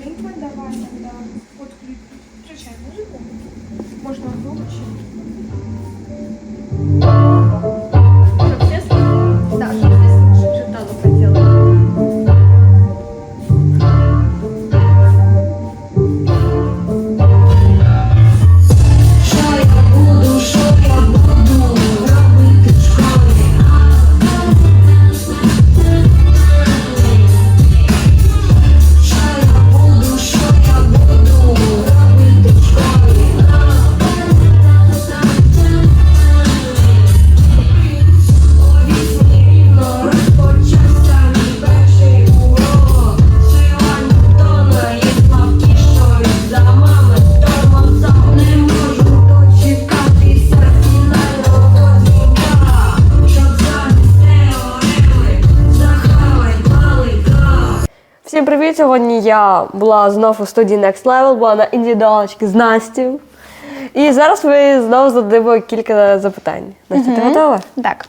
Блинка давай тогда. Вот ключ. Включай музыку. Можно громче. Всім привіт! Сьогодні я була знову у студії Next Level, була на індивідуалочці з Настю. І зараз ми знову задаємо кілька запитань. Настя, ти готова? Так.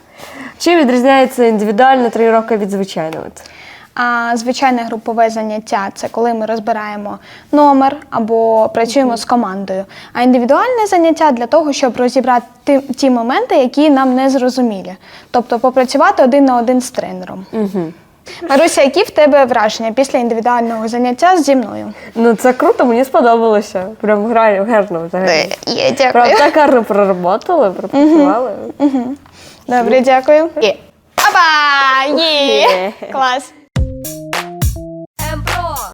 Чим відрізняється індивідуальне тренування від звичайного? А звичайне групове заняття це коли ми розбираємо номер або працюємо з командою. А індивідуальне заняття для того, щоб розібрати ті, ті моменти, які нам не зрозумілі. Тобто попрацювати один на один з тренером. Угу. Маруся, які в тебе враження після індивідуального заняття зі мною? Ну це круто, мені сподобалося. Прям граю гарно взагалі. Є, Прям так гарно проработали, пропрацювали. Добре, дякую. Є. Опа! Є. Клас!